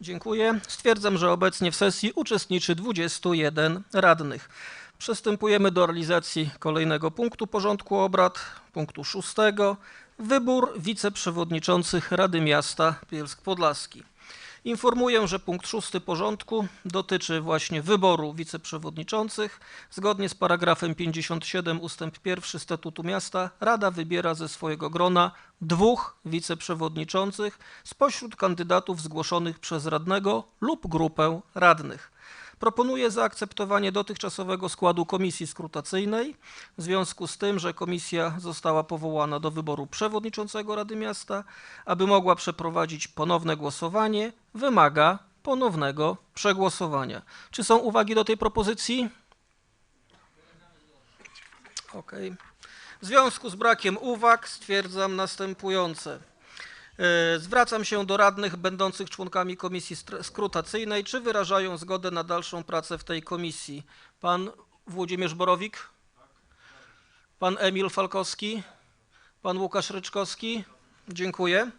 Dziękuję. Stwierdzam, że obecnie w sesji uczestniczy 21 radnych. Przystępujemy do realizacji kolejnego punktu porządku obrad, punktu szóstego. Wybór wiceprzewodniczących Rady Miasta Bielsk Podlaski. Informuję, że punkt szósty porządku dotyczy właśnie wyboru wiceprzewodniczących. Zgodnie z paragrafem 57 ustęp 1 Statutu Miasta Rada wybiera ze swojego grona dwóch wiceprzewodniczących spośród kandydatów zgłoszonych przez radnego lub grupę radnych. Proponuję zaakceptowanie dotychczasowego składu komisji skrutacyjnej w związku z tym, że komisja została powołana do wyboru przewodniczącego Rady Miasta, aby mogła przeprowadzić ponowne głosowanie, wymaga ponownego przegłosowania. Czy są uwagi do tej propozycji? Okej. W związku z brakiem uwag stwierdzam następujące. E, Zwracam się do radnych będących członkami komisji skrutacyjnej. Czy wyrażają zgodę na dalszą pracę w tej komisji? Pan Włodzimierz Borowik? Pan Emil Falkowski? Pan Łukasz Ryczkowski? Dziękuję.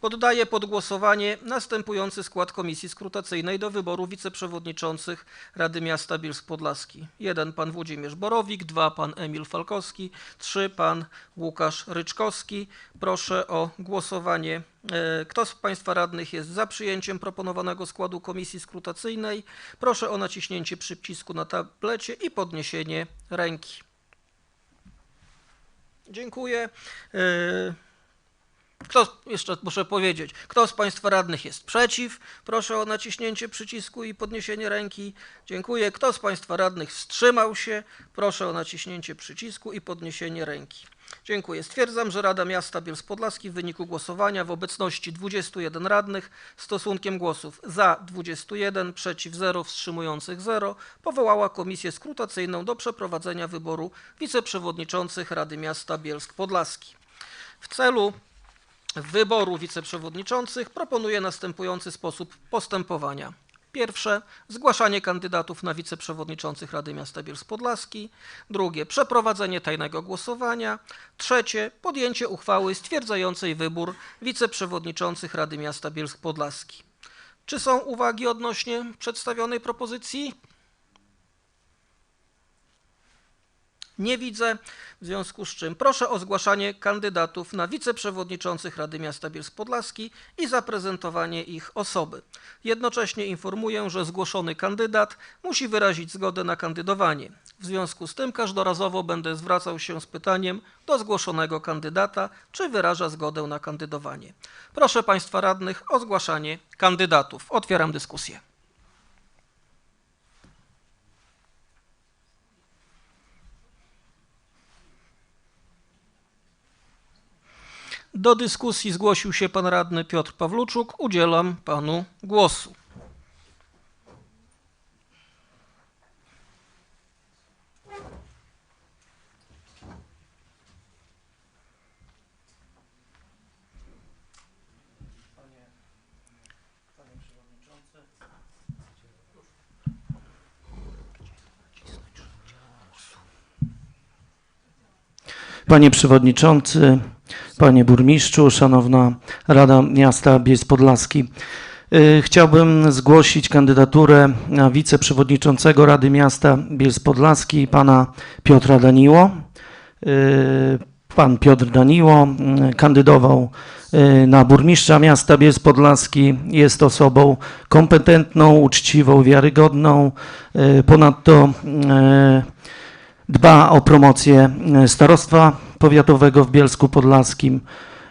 Poddaję pod głosowanie następujący skład komisji skrutacyjnej do wyboru wiceprzewodniczących Rady Miasta Bielsk Podlaski. Jeden pan Włodzimierz Borowik, dwa pan Emil Falkowski, trzy pan Łukasz Ryczkowski. Proszę o głosowanie. E, Kto z państwa radnych jest za przyjęciem proponowanego składu komisji skrutacyjnej? Proszę o naciśnięcie przycisku na tablecie i podniesienie ręki. Dziękuję. Kto, jeszcze muszę powiedzieć, kto z Państwa radnych jest przeciw? Proszę o naciśnięcie przycisku i podniesienie ręki. Dziękuję. Kto z Państwa radnych wstrzymał się? Proszę o naciśnięcie przycisku i podniesienie ręki. Dziękuję. Stwierdzam, że Rada Miasta Bielsk Podlaski w wyniku głosowania w obecności 21 radnych stosunkiem głosów za 21, przeciw 0, wstrzymujących 0 powołała komisję skrutacyjną do przeprowadzenia wyboru wiceprzewodniczących Rady Miasta Bielsk Podlaski. W celu wyboru wiceprzewodniczących proponuję następujący sposób postępowania. Pierwsze, zgłaszanie kandydatów na wiceprzewodniczących Rady Miasta Bielsk Podlaski. Drugie, przeprowadzenie tajnego głosowania. Trzecie, podjęcie uchwały stwierdzającej wybór wiceprzewodniczących Rady Miasta Bielsk Podlaski. Czy są uwagi odnośnie przedstawionej propozycji? Nie widzę, w związku z czym proszę o zgłaszanie kandydatów na wiceprzewodniczących Rady Miasta Bielsk Podlaski i zaprezentowanie ich osoby. Jednocześnie informuję, że zgłoszony kandydat musi wyrazić zgodę na kandydowanie. W związku z tym każdorazowo będę zwracał się z pytaniem do zgłoszonego kandydata, czy wyraża zgodę na kandydowanie. Proszę Państwa radnych o zgłaszanie kandydatów. Otwieram dyskusję. Do dyskusji zgłosił się pan radny Piotr Pawluczuk. Udzielam panu głosu. Panie Przewodniczący, Panie Burmistrzu, Szanowna Rada Miasta Bielsk Podlaski. Y, Chciałbym zgłosić kandydaturę na wiceprzewodniczącego Rady Miasta Bielsk Podlaski pana Piotra Daniło. Y, Pan Piotr Daniło y, kandydował na burmistrza miasta Bielsk Podlaski. Jest osobą kompetentną, uczciwą, wiarygodną. Ponadto dba o promocję starostwa powiatowego w Bielsku Podlaskim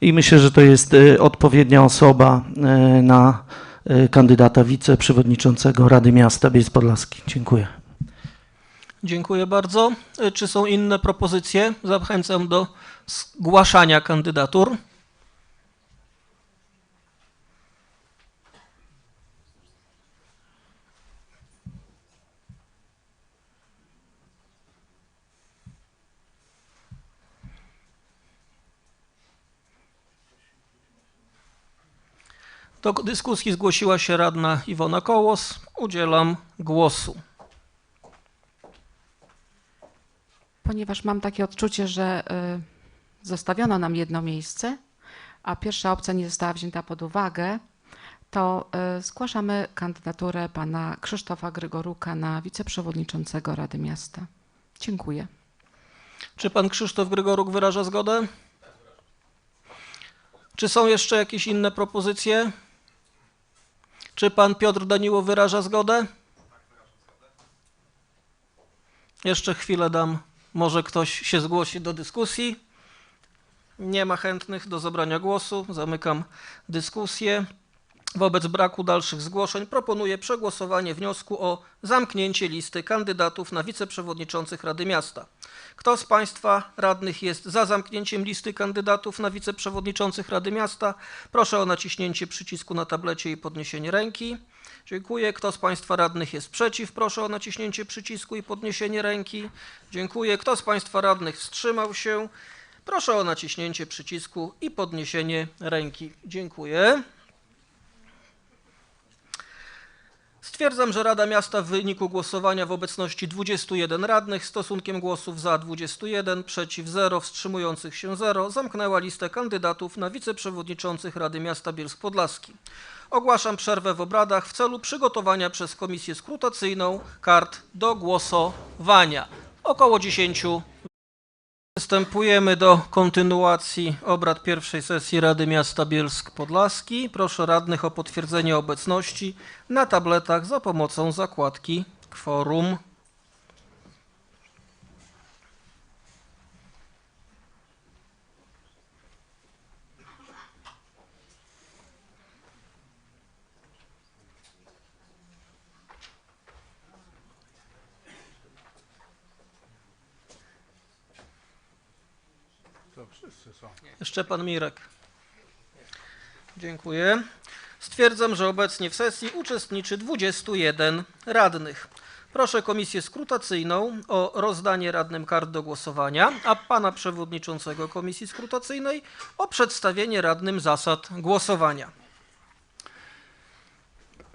i myślę, że to jest e, odpowiednia osoba e, na e, kandydata wiceprzewodniczącego Rady Miasta Bielsk Podlaski. Dziękuję. Dziękuję bardzo. Y, Czy są inne propozycje? Zachęcam do zgłaszania kandydatur. Do dyskusji zgłosiła się radna Iwona Kołos. Udzielam głosu. Ponieważ mam takie odczucie, że y, zostawiono nam jedno miejsce, a pierwsza opcja nie została wzięta pod uwagę, to y, zgłaszamy kandydaturę pana Krzysztofa Grygoruka na wiceprzewodniczącego Rady Miasta. Dziękuję. Czy pan Krzysztof Grygoruk wyraża zgodę? Czy są jeszcze jakieś inne propozycje? Czy pan Piotr Daniło wyraża zgodę? Jeszcze chwilę dam. Może ktoś się zgłosi do dyskusji? Nie ma chętnych do zabrania głosu. Zamykam dyskusję. Wobec braku dalszych zgłoszeń proponuję przegłosowanie wniosku o zamknięcie listy kandydatów na wiceprzewodniczących Rady Miasta. Kto z Państwa radnych jest za zamknięciem listy kandydatów na wiceprzewodniczących Rady Miasta? Proszę o naciśnięcie przycisku na tablecie i podniesienie ręki. Dziękuję. Kto z Państwa radnych jest przeciw? Proszę o naciśnięcie przycisku i podniesienie ręki. Dziękuję. Kto z Państwa radnych wstrzymał się? Proszę o naciśnięcie przycisku i podniesienie ręki. Dziękuję. Stwierdzam, że Rada Miasta w wyniku głosowania w obecności 21 radnych stosunkiem głosów za 21, przeciw 0, wstrzymujących się 0 zamknęła listę kandydatów na wiceprzewodniczących Rady Miasta Bielsk Podlaski. Ogłaszam przerwę w obradach w celu przygotowania przez komisję skrutacyjną kart do głosowania. Około 10 Przystępujemy do kontynuacji obrad pierwszej sesji Rady Miasta Bielsk Podlaski. Proszę radnych o potwierdzenie obecności na tabletach za pomocą zakładki kworum. Wszyscy są. Jeszcze pan Mirek. Dziękuję. Stwierdzam, że obecnie w sesji uczestniczy 21 radnych. Proszę komisję skrutacyjną o rozdanie radnym kart do głosowania, a pana przewodniczącego komisji skrutacyjnej o przedstawienie radnym zasad głosowania.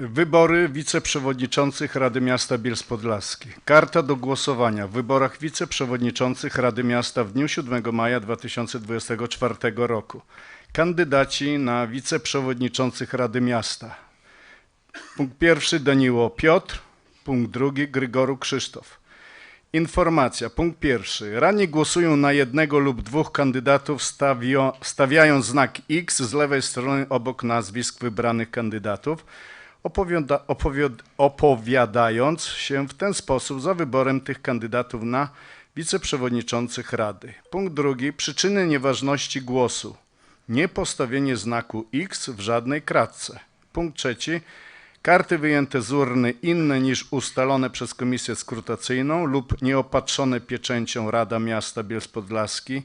Wybory wiceprzewodniczących Rady Miasta Bielsk Podlaski. Karta do głosowania w wyborach wiceprzewodniczących Rady Miasta w dniu 7 maja 2024 roku. Kandydaci na wiceprzewodniczących Rady Miasta. Punkt pierwszy Daniło Piotr, punkt drugi Grygoru Krzysztof. Informacja. Punkt pierwszy. Radni głosują na jednego lub dwóch kandydatów, stawio, stawiając znak X z lewej strony obok nazwisk wybranych kandydatów, opowiada, opowiad, opowiadając się w ten sposób za wyborem tych kandydatów na wiceprzewodniczących Rady. Punkt drugi. Przyczyny nieważności głosu. Nie postawienie znaku X w żadnej kratce. Punkt trzeci. Karty wyjęte z urny inne niż ustalone przez komisję skrutacyjną lub nieopatrzone pieczęcią Rada Miasta Bielsk Podlaski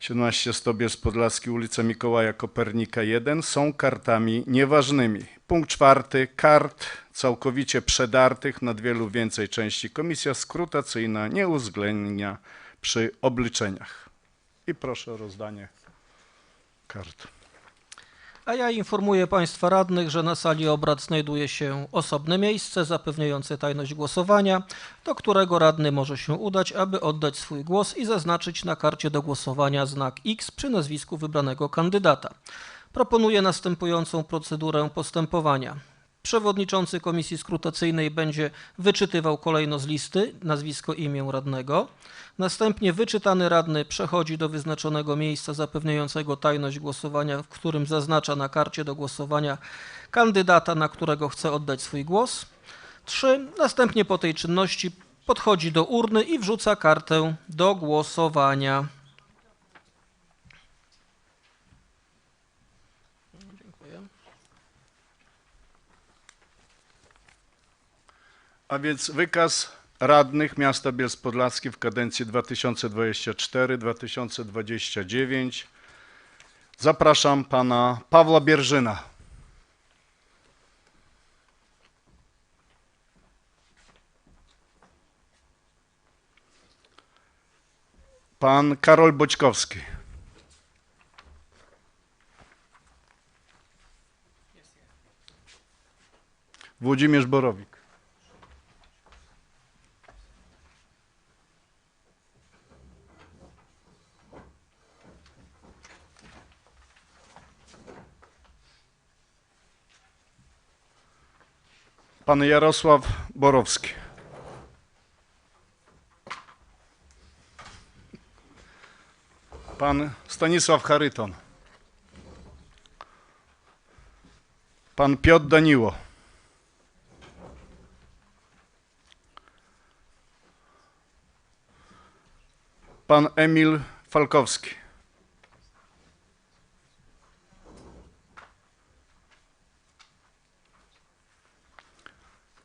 17 Stobiec Podlaski, ulica Mikołaja Kopernika 1 są kartami nieważnymi. Punkt czwarty. Kart całkowicie przedartych na dwie lub więcej części komisja skrutacyjna nie uwzględnia przy obliczeniach. I proszę o rozdanie kart. A ja informuję Państwa radnych, że na sali obrad znajduje się osobne miejsce zapewniające tajność głosowania, do którego radny może się udać, aby oddać swój głos i zaznaczyć na karcie do głosowania znak X przy nazwisku wybranego kandydata. Proponuję następującą procedurę postępowania. Przewodniczący komisji skrutacyjnej będzie wyczytywał kolejno z listy nazwisko, imię radnego. Następnie wyczytany radny przechodzi do wyznaczonego miejsca zapewniającego tajność głosowania, w którym zaznacza na karcie do głosowania kandydata, na którego chce oddać swój głos. 3. Następnie po tej czynności podchodzi do urny i wrzuca kartę do głosowania. Dziękuję. A więc wykaz radnych miasta Bielsk Podlaski w kadencji 2024-2029. Zapraszam pana Pawła Bierżyna. Pan Karol Boćkowski. Włodzimierz Borowik. Pan Jarosław Borowski. Pan Stanisław Charyton. Pan Piotr Daniło. Pan Emil Falkowski.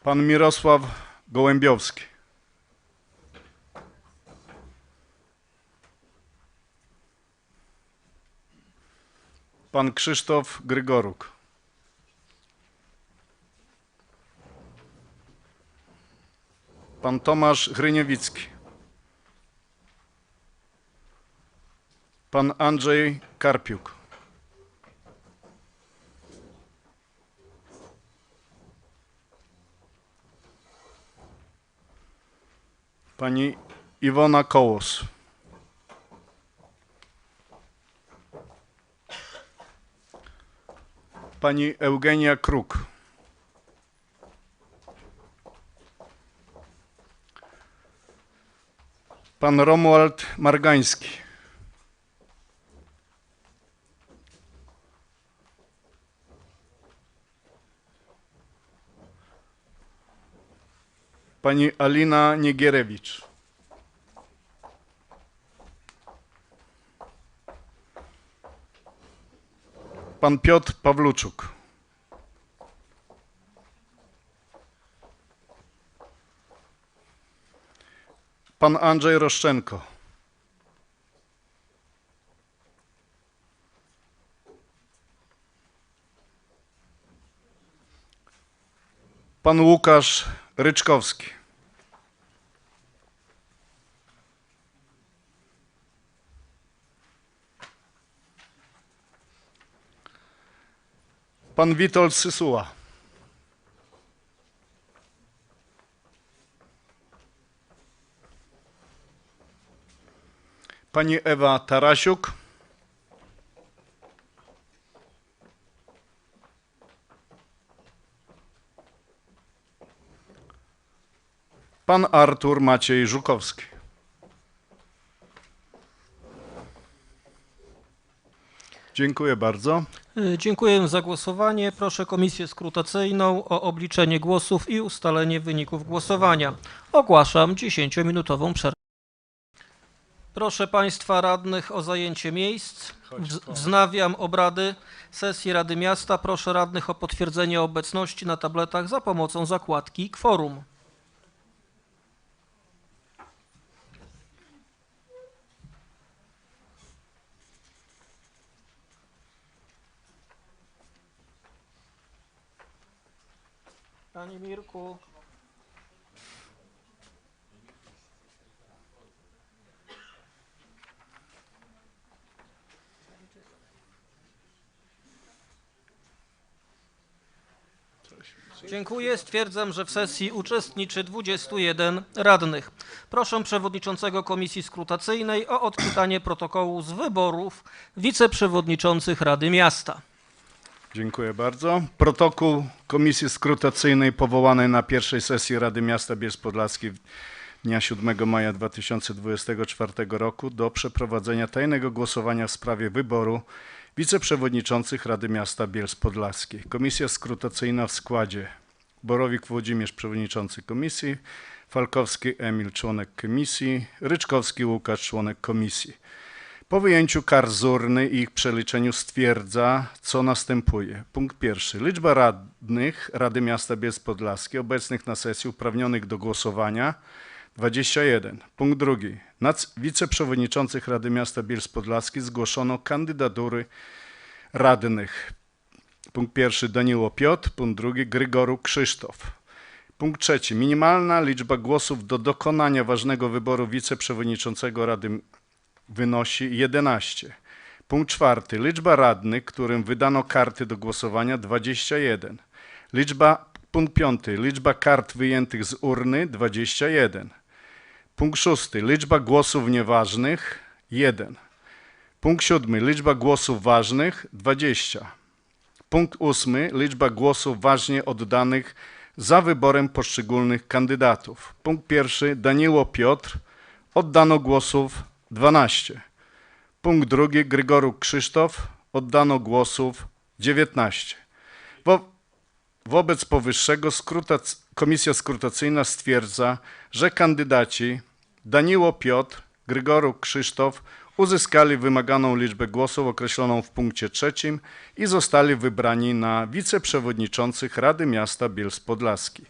Pan Mirosław Gołębiowski. Pan Krzysztof Grygoruk. Pan Tomasz Hryniewicki. Pan Andrzej Karpiuk. Pani Iwona Kołos. Pani Eugenia Kruk. Pan Romuald Margański. Pani Alina Niegierewicz. Pan Piotr Pawluczuk. Pan Andrzej Roszczenko. Pan Łukasz Ryczkowski. Pan Witold Sysuła. Pani Ewa Tarasiuk. Pan Artur Maciej Żukowski. Dziękuję bardzo. Y, Dziękuję za głosowanie. Proszę komisję skrutacyjną o obliczenie głosów i ustalenie wyników głosowania. Ogłaszam 10-minutową przerwę. Proszę Państwa radnych o zajęcie miejsc. Wz- Wznawiam obrady sesji Rady Miasta. Proszę radnych o potwierdzenie obecności na tabletach za pomocą zakładki kworum. Panie Mirku. Dziękuję. Stwierdzam, że w sesji uczestniczy 21 radnych. Proszę przewodniczącego Komisji Skrutacyjnej o odczytanie protokołu z wyborów wiceprzewodniczących Rady Miasta. Dziękuję bardzo. Protokół Komisji Skrutacyjnej powołanej na pierwszej sesji Rady Miasta Bielsk Podlaski dnia 7 maja 2024 roku do przeprowadzenia tajnego głosowania w sprawie wyboru wiceprzewodniczących Rady Miasta Bielsk Podlaski. Komisja Skrutacyjna w składzie Borowik Włodzimierz, przewodniczący komisji, Falkowski Emil, członek komisji, Ryczkowski Łukasz, członek komisji. Po wyjęciu kar z urny i ich przeliczeniu stwierdza, co następuje. Punkt pierwszy. Liczba radnych Rady Miasta Bielsk obecnych na sesji uprawnionych do głosowania 21. Punkt drugi. Na wiceprzewodniczących Rady Miasta Bielsk zgłoszono kandydatury radnych. Punkt pierwszy Daniło Piotr, punkt drugi Grygoru Krzysztof. Punkt trzeci. Minimalna liczba głosów do dokonania ważnego wyboru wiceprzewodniczącego Rady wynosi 11. Punkt czwarty. Liczba radnych, którym wydano karty do głosowania 21. Liczba, punkt piąty. Liczba kart wyjętych z urny 21. Punkt szósty. Liczba głosów nieważnych 1. Punkt siódmy. Liczba głosów ważnych 20. Punkt ósmy. Liczba głosów ważnie oddanych za wyborem poszczególnych kandydatów. Punkt pierwszy. Daniło Piotr. Oddano głosów 12. Punkt drugi. Grygoruk Krzysztof. Oddano głosów 19. Wo wobec powyższego skrutac- Komisja Skrutacyjna stwierdza, że kandydaci Daniło Piotr, Grygoruk Krzysztof uzyskali wymaganą liczbę głosów określoną w punkcie trzecim i zostali wybrani na wiceprzewodniczących Rady Miasta Bielsk Podlaski.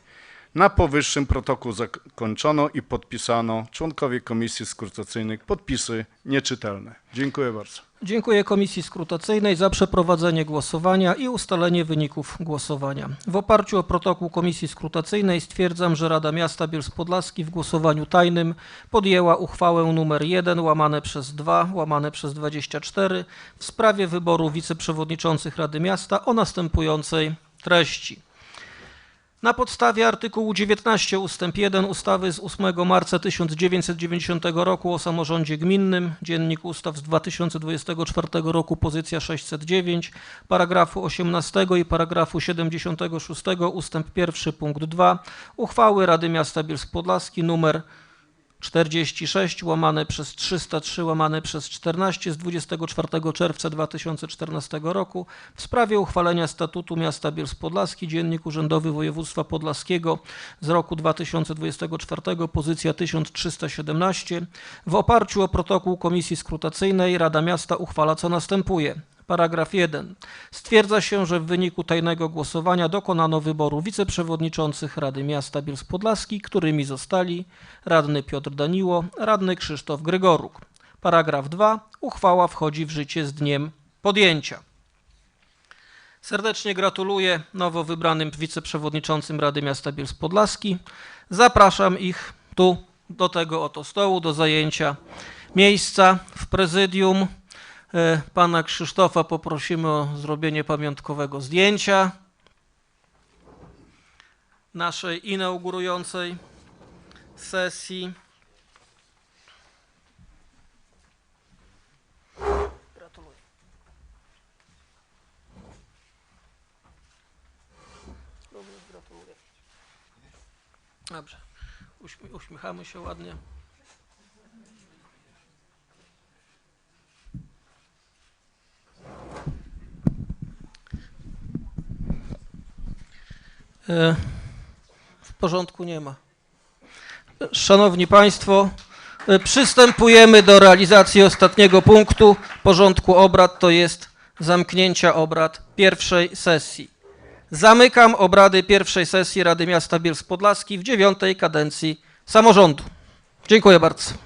Na powyższym protokół zakończono i podpisano członkowie Komisji Skrutacyjnych podpisy nieczytelne. Dziękuję bardzo. Dziękuję Komisji Skrutacyjnej za przeprowadzenie głosowania i ustalenie wyników głosowania. W oparciu o protokół Komisji Skrutacyjnej stwierdzam, że Rada Miasta Bielsk Podlaski w głosowaniu tajnym podjęła uchwałę nr 1 łamane przez 2 łamane przez 24 w sprawie wyboru wiceprzewodniczących Rady Miasta o następującej treści. Na podstawie artykułu 19 ust. 1 ustawy z 8 marca 1990 roku o samorządzie gminnym, Dziennik Ustaw z 2024 roku, pozycja 609, paragrafu 18 i paragrafu 76 ust. 1 punkt 2 uchwały Rady Miasta Bielsk Podlaski numer 46 łamane przez 303 łamane przez 14 z 24 czerwca 2014 roku w sprawie uchwalenia statutu miasta Bielsk Podlaski, Dziennik Urzędowy Województwa Podlaskiego z roku 2024, pozycja 1317. W oparciu o protokół Komisji Skrutacyjnej Rada Miasta uchwala co następuje. Paragraf 1. Stwierdza się, że w wyniku tajnego głosowania dokonano wyboru wiceprzewodniczących Rady Miasta Bielsk Podlaski, którymi zostali radny Piotr Daniło, radny Krzysztof Grygoruk. Paragraf 2. Uchwała wchodzi w życie z dniem podjęcia. Serdecznie gratuluję nowo wybranym wiceprzewodniczącym Rady Miasta Bielsk Podlaski. Zapraszam ich tu do tego oto stołu, do zajęcia miejsca w prezydium. E, Pana Krzysztofa poprosimy o zrobienie pamiątkowego zdjęcia naszej inaugurującej sesji. Gratuluję. Dobrze. Uśmie- uśmiechamy się ładnie. W porządku nie ma. Szanowni Państwo, e, przystępujemy do realizacji ostatniego punktu porządku obrad, to jest zamknięcia obrad pierwszej sesji. Zamykam obrady pierwszej sesji Rady Miasta Bielsk Podlaski w dziewiątej kadencji samorządu. Dziękuję bardzo.